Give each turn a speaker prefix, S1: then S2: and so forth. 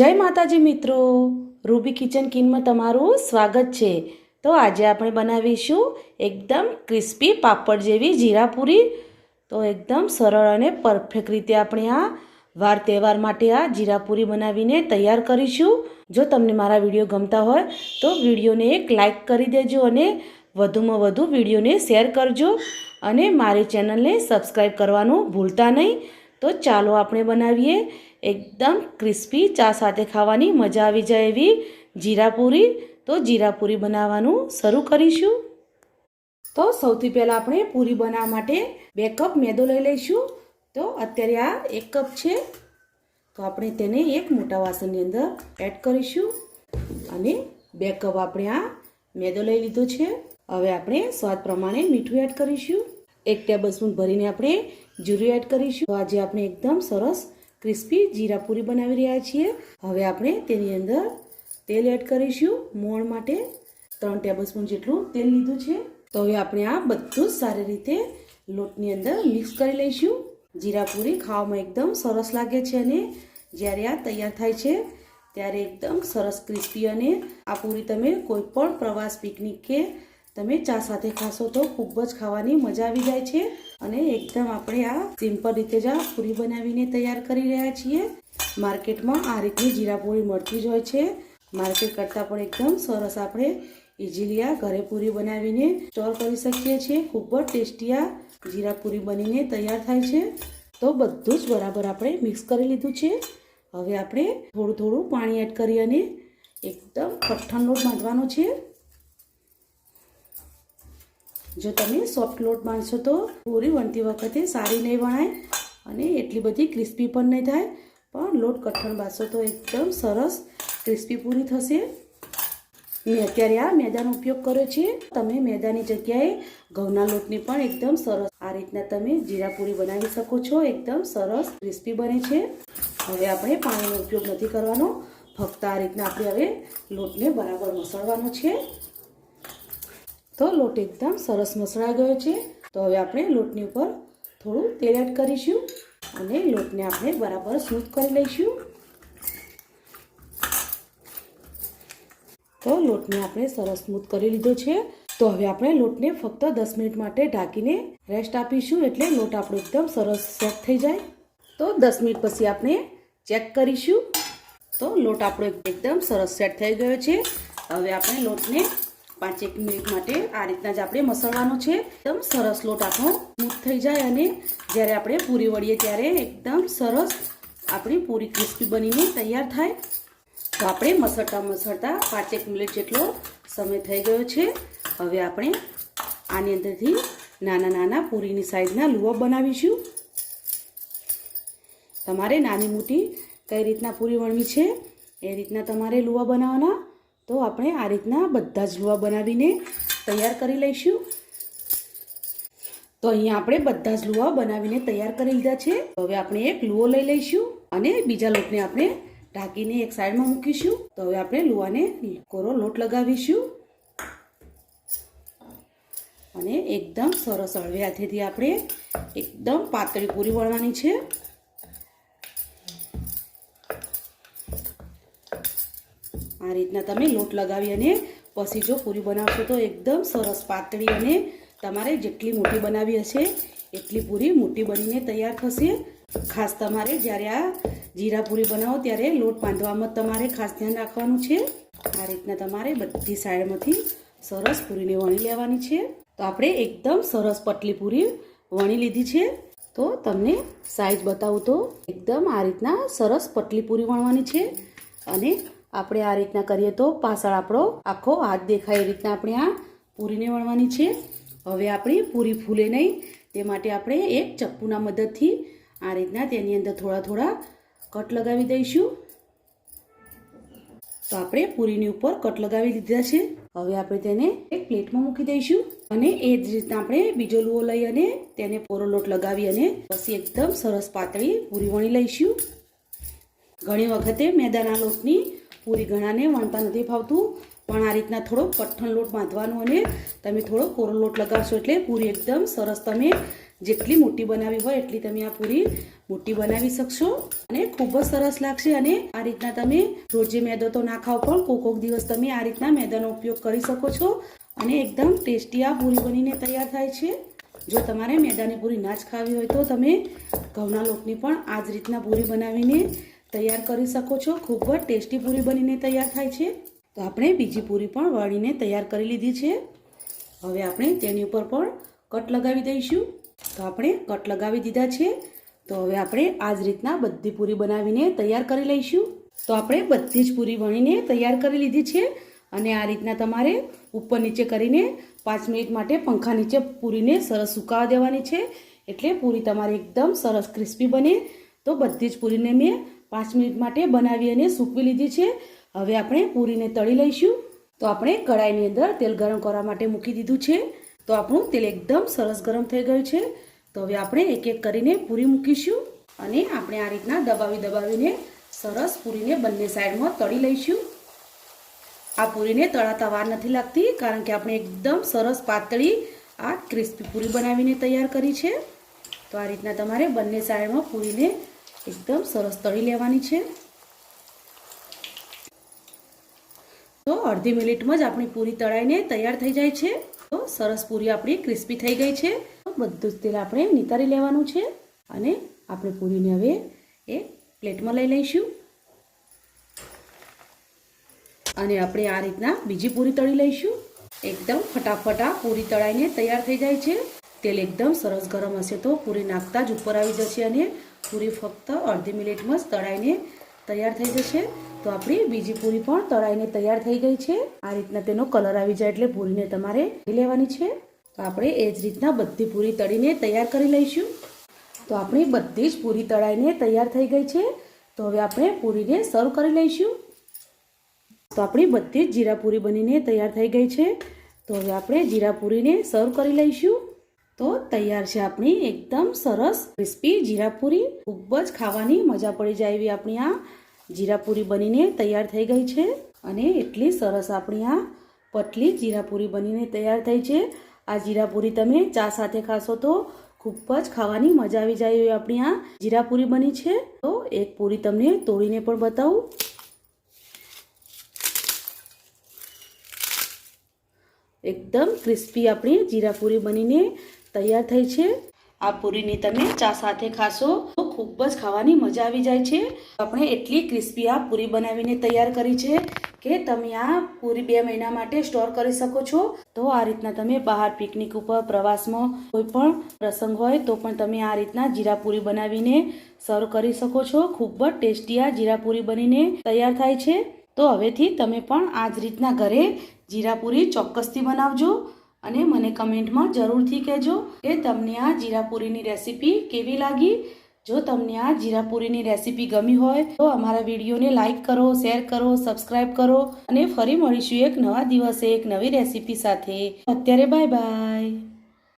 S1: જય માતાજી મિત્રો. રૂબી કિચન કિનમાં તમારું સ્વાગત છે. તો આજે આપણે બનાવીશું એકદમ ક્રિસ્પી પાપડ જેવી જીરાપુરી. તો એકદમ સરળ અને પરફેક્ટ રીતે આપણે આ વાર તહેવાર માટે આ જીરાપુરી બનાવીને તૈયાર કરીશું. જો તમને મારા વીડિયો ગમતા હોય તો વિડીયોને એક લાઈક કરી દેજો અને વધુમાં વધુ વિડીયોને શેર કરજો. અને મારી ચેનલને સબસ્ક્રાઈબ કરવાનું ભૂલતા નહીં. તો ચાલો આપણે બનાવીએ. એકદમ ક્રિસ્પી ચા સાથે ખાવાની મજા આવી જાય એવી જીરાપુરી તો જીરાપુરી બનાવવાનું શરૂ કરીશું. તો સૌથી પહેલાં આપણે પૂરી બનાવવા માટે બે કપ મેદો લઈ લઈશું. તો અત્યારે આ એક કપ છે. તો આપણે તેને એક મોટા વાસણની અંદર એડ કરીશું. અને બે કપ આપણે આ મેદો લઈ લીધો છે. હવે આપણે સ્વાદ પ્રમાણે મીઠું એડ કરીશું. એક ટેબલ સ્પૂન ભરીને આપણે જીરું એડ કરીશું. આજે આપણે એકદમ સરસ ક્રિસ્પી જીરા પૂરી બનાવી રહ્યા છીએ. હવે આપણે તેની અંદર તેલ એડ કરીશું. મોણ માટે ત્રણ ટેબલ સ્પૂન જેટલું તેલ લીધું છે. તો હવે આપણે આ બધું સારી રીતે લોટની અંદર મિક્સ કરી લઈશું. જીરા પૂરી ખાવામાં એકદમ સરસ લાગે છે અને જ્યારે આ તૈયાર થાય છે, ત્યારે એકદમ સરસ ક્રિસ્પી અને આ પૂરી તમે કોઈ પણ પ્રવાસ પિકનિક કે તમે ચા સાથે ખાશો તો ખૂબ જ ખાવાની મજા આવી જાય છે. અને એકદમ આપણે આ સિમ્પલ રીતે જ પૂરી બનાવીને તૈયાર કરી રહ્યા છીએ. માર્કેટમાં આ રીતની જીરા પૂરી મળતી જ હોય છે. માર્કેટ કરતાં પણ એકદમ સરસ આપણે ઇઝીલી આ ઘરે પૂરી બનાવીને સ્ટોર કરી શકીએ છીએ. ખૂબ જ ટેસ્ટી આ જીરા પૂરી બનીને તૈયાર થાય છે. તો બધું જ બરાબર આપણે મિક્સ કરી લીધું છે. હવે આપણે થોડું થોડું પાણી એડ કરી અને એકદમ કઠણ લોટ બાંધવાનો છે. જો તમે સોફ્ટ લોટ બાંધશો તો પૂરી વણતી વખતે સારી નહીં વણાય અને એટલી બધી ક્રિસ્પી પણ નહીં થાય. પણ લોટ કઠણ બાંધશો તો એકદમ સરસ ક્રિસ્પી પૂરી થશે. મેં અત્યારે આ મેદાનો ઉપયોગ કર્યો છે. તમે મેદાની જગ્યાએ ઘઉંના લોટની પણ એકદમ સરસ આ રીતના તમે જીરા પૂરી બનાવી શકો છો. એકદમ સરસ ક્રિસ્પી બને છે. હવે આપણે પાણીનો ઉપયોગ નથી કરવાનો. ફક્ત આ રીતના આપણે હવે લોટને બરાબર મસળવાનો છે. તો લોટ એકદમ સરસ મસળાઈ ગયો છે. તો હવે આપણે લોટની ઉપર થોડું તેલ એડ કરીશું અને લોટને આપણે બરાબર સ્મૂથ કરી લઈશું. તો લોટને આપણે સરસ સ્મૂથ કરી લીધો છે. તો હવે આપણે લોટને ફક્ત દસ મિનિટ માટે ઢાંકીને રેસ્ટ આપીશું એટલે લોટ આપણો એકદમ સરસ સેટ થઈ જાય. તો દસ મિનિટ પછી આપણે ચેક કરીશું. તો લોટ આપણો એકદમ સરસ સેટ થઈ ગયો છે. હવે આપણે લોટને પાંચેક મિનિટ માટે આ રીતના જ આપણે મસળવાનો છે. એકદમ સરસ લોટ આપણો સ્મૂથ થઈ જાય અને જ્યારે આપણે પૂરી વળીએ ત્યારે એકદમ સરસ આપણી પૂરી ક્રિસ્પી બનીને તૈયાર થાય. તો આપણે મસળતા મસળતા પાંચેક મિનિટ જેટલો સમય થઈ ગયો છે. હવે આપણે આની અંદરથી નાના નાના પૂરીની સાઈઝના લુઓ બનાવીશું. તમારે નાની મોટી કઈ રીતના પૂરી વણવી છે? એ રીતના તમારે લુવા બનાવવાના. તો આપણે આ રીતના બધા જ લુવા બનાવીને તૈયાર કરી લઈશું. તો અહીંયા આપણે બધા જ લુવા બનાવીને તૈયાર કરી લીધા છે. હવે આપણે એક લુઓ લઈ લઈશું અને બીજા લોટને આપણે ઢાંકીને એક સાઈડમાં મૂકીશું. તો હવે આપણે લુવાને કોરો લોટ લગાવીશું. અને એકદમ સરસ હળવે હાથેથી આપણે એકદમ પાતળી પૂરી વળવાની છે. આ રીતના તમે લોટ લગાવી અને પછી જો પૂરી બનાવશો તો એકદમ સરસ પાતળી અને તમારે જેટલી મોટી બનાવી હશે, એટલી પૂરી મોટી બનીને તૈયાર થશે. ખાસ તમારે જ્યારે આ જીરા પૂરી બનાવો ત્યારે લોટ બાંધવામાં તમારે ખાસ ધ્યાન રાખવાનું છે. આ રીતના તમારે બધી સાઈડમાંથી સરસ પૂરીને વણી લેવાની છે. તો આપણે એકદમ સરસ પટલી પૂરી વણી લીધી છે. તો તમને સાઈઝ બતાવું તો એકદમ આ રીતના સરસ પટલી પૂરી વણવાની છે અને આપણે આ રીતના કરીએ તો પાછળ આપણો આખો હાથ દેખાય એ રીતના આપણે આ પૂરીને વણવાની છે. હવે આપણી પૂરી ફૂલે નહીં. તે માટે આપણે એક ચપ્પુના મદદથી આ રીતના તેની અંદર થોડા થોડા કટ લગાવી દઈશું. તો આપણે પૂરીની ઉપર કટ લગાવી દીધા છે. હવે આપણે તેને એક પ્લેટમાં મૂકી દઈશું. અને એ જ રીતના આપણે બીજો લુઓ લઈ અને તેને પોરો લોટ લગાવી અને પછી એકદમ સરસ પાતળી પૂરી વણી લઈશું. ઘણી વખતે મેદાના લોટની પૂરી ઘણાને વણતા નથી ફાવતું પણ આ રીતના થોડો કઠણ લોટ બાંધવાનો અને તમે થોડો કોરો લોટ લગાવશો એટલે પૂરી એકદમ સરસ તમે જેટલી મોટી બનાવી હોય એટલી તમે આ પૂરી મોટી બનાવી શકશો. અને ખૂબ જ સરસ લાગશે અને આ રીતના તમે રોજે મેદો તો ના ખાઓ પણ કોક કોક દિવસ તમે આ રીતના મેદાનો ઉપયોગ કરી શકો છો. અને એકદમ ટેસ્ટી આ પૂરી બનીને તૈયાર થાય છે. જો તમારે મેદાની પૂરી ના જ ખાવી હોય તો તમે ઘઉંના લોટની પણ આ જ રીતના પૂરી બનાવીને તૈયાર કરી શકો છો. ખૂબ જ ટેસ્ટી પૂરી બનીને તૈયાર થાય છે. તો આપણે બીજી પૂરી પણ વળીને તૈયાર કરી લીધી છે. હવે આપણે તેની ઉપર પણ કટ લગાવી દઈશું. તો આપણે કટ લગાવી દીધા છે. તો હવે આપણે આ જ રીતના બધી પૂરી બનાવીને તૈયાર કરી લઈશું. તો આપણે બધી જ પૂરી વણીને તૈયાર કરી લીધી છે. અને આ રીતના તમારે ઉપર નીચે કરીને પાંચ મિનિટ માટે પંખા નીચે પૂરીને સરસ સુકાવા દેવાની છે. એટલે પૂરી તમારી એકદમ સરસ ક્રિસ્પી બને. તો બધી જ પૂરીને મેં પાંચ મિનિટ માટે બનાવી અને સૂકવી લીધી છે. હવે આપણે પૂરીને તળી લઈશું. તો આપણે કડાઈની અંદર તેલ ગરમ કરવા માટે મૂકી દીધું છે. તો આપણું તેલ એકદમ સરસ ગરમ થઈ ગયું છે. તો હવે આપણે એક એક કરીને પૂરી મૂકીશું અને આપણે આ રીતના દબાવી દબાવીને સરસ પૂરીને બંને સાઈડમાં તળી લઈશું. આ પૂરીને તળાતા વાર નથી લાગતી કારણ કે આપણે એકદમ સરસ પાતળી આ ક્રિસ્પી પૂરી બનાવીને તૈયાર કરી છે. તો આ રીતના તમારે બંને સાઈડમાં પૂરીને એકદમ સરસ તળી લેવાની છે. તો અડધી મિનિટમાં જ આપણી પૂરી તળાઈને તૈયાર થઈ જાય છે. તો સરસ પૂરી આપણી ક્રિસ્પી થઈ ગઈ છે. બધું જ તેલ આપણે નિતારી લેવાનું છે અને આપણે પૂરીને હવે એ પ્લેટમાં લઈ લઈશું. અને આપણે આ રીતના બીજી પૂરી તળી લઈશું. એકદમ ફટાફટ આ પૂરી તળાઈને તૈયાર થઈ જાય છે. તેલ એકદમ સરસ ગરમ હશે તો પૂરી નાખતા જ ઉપર આવી જશે અને પૂરી ફક્ત અડધી મિનિટમાં જ તળાઈને તૈયાર થઈ જશે. તો આપણી બીજી પૂરી પણ તળાઈને તૈયાર થઈ ગઈ છે. આ રીતના તેનો કલર આવી જાય એટલે પૂરીને તમારે લેવાની છે. તો આપણે એ જ રીતના બધી પૂરી તળીને તૈયાર કરી લઈશું. તો આપણી બધી જ પૂરી તળાઈને તૈયાર થઈ ગઈ છે. તો હવે આપણે પૂરીને સર્વ કરી લઈશું. તો આપણી બધી જ જીરાપુરી બનીને તૈયાર થઈ ગઈ છે. તો હવે આપણે જીરાપુરીને સર્વ કરી લઈશું. તો તૈયાર છે આપણી એકદમ સરસ ક્રિસ્પી જીરાપુરી ખૂબ જ ખાવાની મજા પડી જાય એવી આપણી આ જીરાપુરી બનીને તૈયાર થઈ ગઈ છે. અને એટલી સરસ આપણી આ પટલી જીરાપુરી બનીને તૈયાર થઈ છે. આ જીરાપુરી તમે ચા સાથે ખાશો તો ખૂબ જ ખાવાની મજા આવી જાય એવી આપણી આ જીરાપુરી બની છે. તો એક પૂરી તમને તોડીને પણ બતાવું. એકદમ ક્રિસ્પી આપણી જીરાપુરી બનીને તૈયાર થઈ છે. આ પૂરીની તમે ચા સાથે ખાશો તો ખૂબ જ ખાવાની મજા આવી જાય છે. આપણે એટલી ક્રિસ્પી આ પૂરી બનાવીને તૈયાર કરી છે કે તમે આ પૂરી બે મહિના માટે સ્ટોર કરી શકો છો. તો આ રીતના તમે બહાર પિકનિક ઉપર, પ્રવાસમાં કોઈ પણ પ્રસંગ હોય તો પણ તમે આ રીતના જીરાપુરી બનાવીને સર્વ કરી શકો છો. ખૂબ જ ટેસ્ટી આ જીરાપુરી બનીને તૈયાર થાય છે. તો હવેથી તમે પણ આ જ રીતના ઘરે જીરાપુરી ચોક્કસથી બનાવજો અને મને કમેન્ટમાં જરૂરથી કહેજો કે તમને આ જીરાપુરીની રેસીપી કેવી લાગી. જો તમને આ જીરાપુરીની રેસીપી ગમી હોય તો અમારા વિડીયોને લાઇક કરો, શેર કરો સબસ્ક્રાઈબ કરો અને ફરી મળીશું એક નવા દિવસે એક નવી રેસીપી સાથે. અત્યારે બાય બાય.